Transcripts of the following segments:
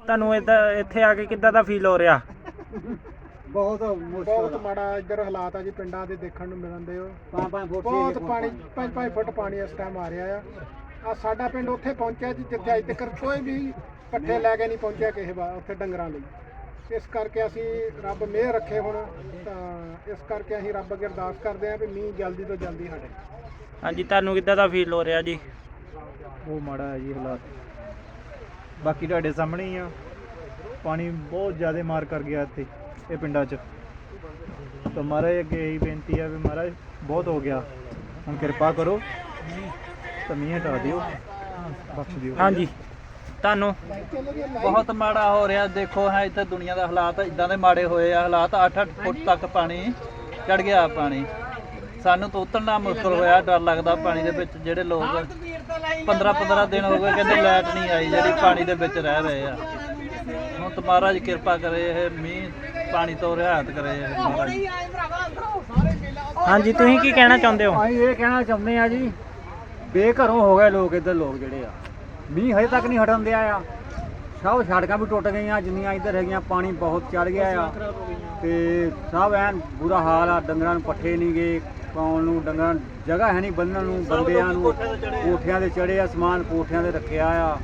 ਤੁਹਾਨੂੰ ਇੱਦਾਂ ਇੱਥੇ ਆ ਕੇ ਕਿੱਦਾਂ ਦਾ ਫੀਲ ਹੋ ਰਿਹਾ? ਬਹੁਤ ਬਹੁਤ ਮਾੜਾ ਇੱਧਰ ਹਾਲਾਤ ਆ ਜੀ ਪਿੰਡਾਂ ਦੇ ਦੇਖਣ ਨੂੰ ਮਿਲਣਦੇ ਹੋ ਪੰਜ ਪੰਜ ਫੁੱਟ ਬਹੁਤ ਪਾਣੀ 5-5 ਫੁੱਟ ਪਾਣੀ ਇਸ ਟਾਈਮ ਆ ਰਿਹਾ ਆ। ਆ ਸਾਡਾ ਪਿੰਡ ਉੱਥੇ ਪਹੁੰਚਿਆ ਜੀ ਜਿੱਥੇ ਅੱਜ ਤੱਕ ਕੋਈ ਵੀ ਪੱਠੇ ਲੈ ਕੇ ਨਹੀਂ ਪਹੁੰਚਿਆ ਕਿਸੇ ਵਾ ਉੱਥੇ ਡੰਗਰਾਂ ਲਈ। ਇਸ ਕਰਕੇ ਅਸੀਂ ਰੱਬ ਮਿਹਰ ਰੱਖੇ ਹੁਣ ਤਾਂ ਇਸ ਕਰਕੇ ਅਸੀਂ ਰੱਬ ਅੱਗੇ ਅਰਦਾਸ ਕਰਦੇ ਹਾਂ ਵੀ ਮੀਂਹ ਜਲਦੀ ਤੋਂ ਜਲਦੀ ਸਾਡੇ ਹਾਂਜੀ ਤੁਹਾਨੂੰ ਕਿੱਦਾਂ ਦਾ ਫੀਲ ਹੋ ਰਿਹਾ ਜੀ? ਉਹ ਮਾੜਾ ਹੈ ਜੀ ਹਾਲਾਤ। ਬਾਕੀ ਤੁਹਾਡੇ ਸਾਹਮਣੇ ਹੀ ਆ। ਪਾਣੀ ਬਹੁਤ ਜ਼ਿਆਦਾ ਮਾਰ ਕਰ ਗਿਆ ਇੱਥੇ, ਇਹ ਪਿੰਡਾਂ 'ਚ। ਤਾਂ ਮਹਾਰਾਜ ਅੱਗੇ ਇਹੀ ਬੇਨਤੀ ਆ ਵੀ ਮਹਾਰਾਜ, ਬਹੁਤ ਹੋ ਗਿਆ। ਹੁਣ ਕਿਰਪਾ ਕਰੋ। ਤਾਂ ਮੀਂਹ ਹਟਾ ਦਿਓ। ਬਖਸ਼ ਦਿਓ। ਹਾਂਜੀ। ਤੁਹਾਨੂੰ ਬਹੁਤ ਮਾੜਾ ਹੋ ਰਿਹਾ। ਦੇਖੋ, ਹੈ ਇੱਥੇ ਦੁਨੀਆ ਦਾ ਹਾਲਾਤ, ਇਦਾਂ ਦੇ ਮਾੜੇ ਹੋਏ ਆ। ਹਾਲਾਤ 8-8 ਫੁੱਟ ਤੱਕ ਪਾਣੀ ਚੜ ਗਿਆ ਪਾਣੀ। ਸਾਨੂੰ ਤਾਂ ਉਤਰਨਾ ਮੁਸ਼ਕਲ ਹੋਇਆ ਡਰ ਲੱਗਦਾ ਪਾਣੀ ਦੇ ਵਿੱਚ ਜਿਹੜੇ ਲੋਕ 15-15 ਦਿਨ ਹੋ ਗਏ ਕਹਿੰਦੇ ਲਾਈਟ ਨਹੀਂ ਆਈ ਜਿਹੜੀ ਪਾਣੀ ਦੇ ਵਿੱਚ ਰਹਿ ਰਹੇ ਆ। ਹੁਣ ਤਾਂ ਮਹਾਰਾਜ ਕਿਰਪਾ ਕਰੇ ਇਹ ਮੀਂਹ ਪਾਣੀ ਤੋਂ ਰਿਹਾਇਤ ਕਰੇ ਹਾਂਜੀ ਤੁਸੀਂ ਕੀ ਕਹਿਣਾ ਚਾਹੁੰਦੇ ਹੋ? ਅਸੀਂ ਇਹ ਕਹਿਣਾ ਚਾਹੁੰਦੇ ਆ ਜੀ ਬੇਘਰੋਂ ਹੋ ਗਏ ਲੋਕ ਇੱਧਰ ਲੋਕ ਜਿਹੜੇ ਆ। ਮੀਂਹ ਹਜੇ ਤੱਕ ਨਹੀਂ ਹਟਣ ਦਿਆ ਆ। ਸਭ ਸੜਕਾਂ ਵੀ ਟੁੱਟ ਗਈਆਂ ਜਿੰਨੀਆਂ ਇੱਧਰ ਹੈਗੀਆਂ ਪਾਣੀ ਬਹੁਤ ਚੜ ਗਿਆ ਆ। ਤੇ ਸਭ ਐਨ ਬੁਰਾ ਹਾਲ ਆ ਡੰਗਰਾਂ ਨੂੰ ਪੱਠੇ ਨਹੀਂ ਗਏ ਪਾਉਣ ਨੂੰ ਡੰਗਰਾਂ ਜਗ੍ਹਾ ਹੈ ਨਹੀਂ ਬੰਨਣ ਨੂੰ ਬੰਦਿਆਂ ਨੂੰ। ਕੋਠਿਆਂ ਦੇ ਚੜੇ ਆ। ਸਮਾਨ ਕੋਠਿਆਂ ਤੇ ਰੱਖਿਆ ਆ।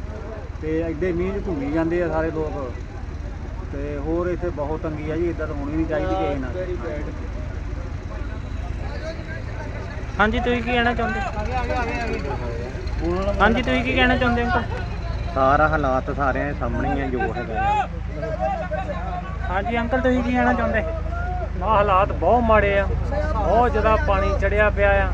ਤੇ ਇੱਦੇ ਮੀਂਹ 'ਚ ਘੁੰਮੀ ਜਾਂਦੇ ਆ ਸਾਰੇ ਲੋਕ। ਤੇ ਹੋਰ ਇੱਥੇ ਬਹੁਤ ਤੰਗੀ ਆ ਜੀ ਇੱਦਾਂ ਤਾਂ ਹੋਣੀ ਨਹੀਂ ਚਾਹੀਦੀ ਕਿਸੇ ਨਾਲ। ਹਾਂਜੀ ਤੁਸੀਂ ਕੀ ਕਹਿਣਾ ਚਾਹੁੰਦੇ? ਹਾਂਜੀ ਤੁਸੀਂ ਕੀ ਕਹਿਣਾ ਚਾਹੁੰਦੇ ਹੋ? ਅੰਕਲ ਸਾਰਾ ਹਾਲਾਤ ਸਾਰਿਆਂ ਦੇ ਸਾਹਮਣੇ ਹੀ ਆ ਜੋ ਹੈਗਾ ਹਾਂਜੀ ਅੰਕਲ ਤੁਸੀਂ ਕੀ ਕਹਿਣਾ ਚਾਹੁੰਦੇ? ਨਾ ਹਾਲਾਤ ਬਹੁਤ ਮਾੜੇ ਆ। ਬਹੁਤ ਜ਼ਿਆਦਾ ਪਾਣੀ ਚੜਿਆ ਪਿਆ ਆ।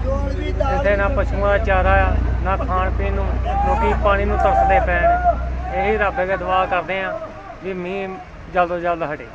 ਇੱਥੇ ਨਾ ਪਸ਼ੂਆਂ ਦਾ ਚਾਰਾ ਆ, ਨਾ ਖਾਣ ਪੀਣ ਨੂੰ। ਲੋਕੀ ਪਾਣੀ ਨੂੰ ਤਰਸਦੇ ਪਏ ਨੇ। ਇਹੀ ਰੱਬ ਅੱਗੇ ਦੁਆ ਕਰਦੇ ਆ ਵੀ ਮੀਂਹ ਜਲਦ ਤੋਂ ਜਲਦ ਹਟੇ।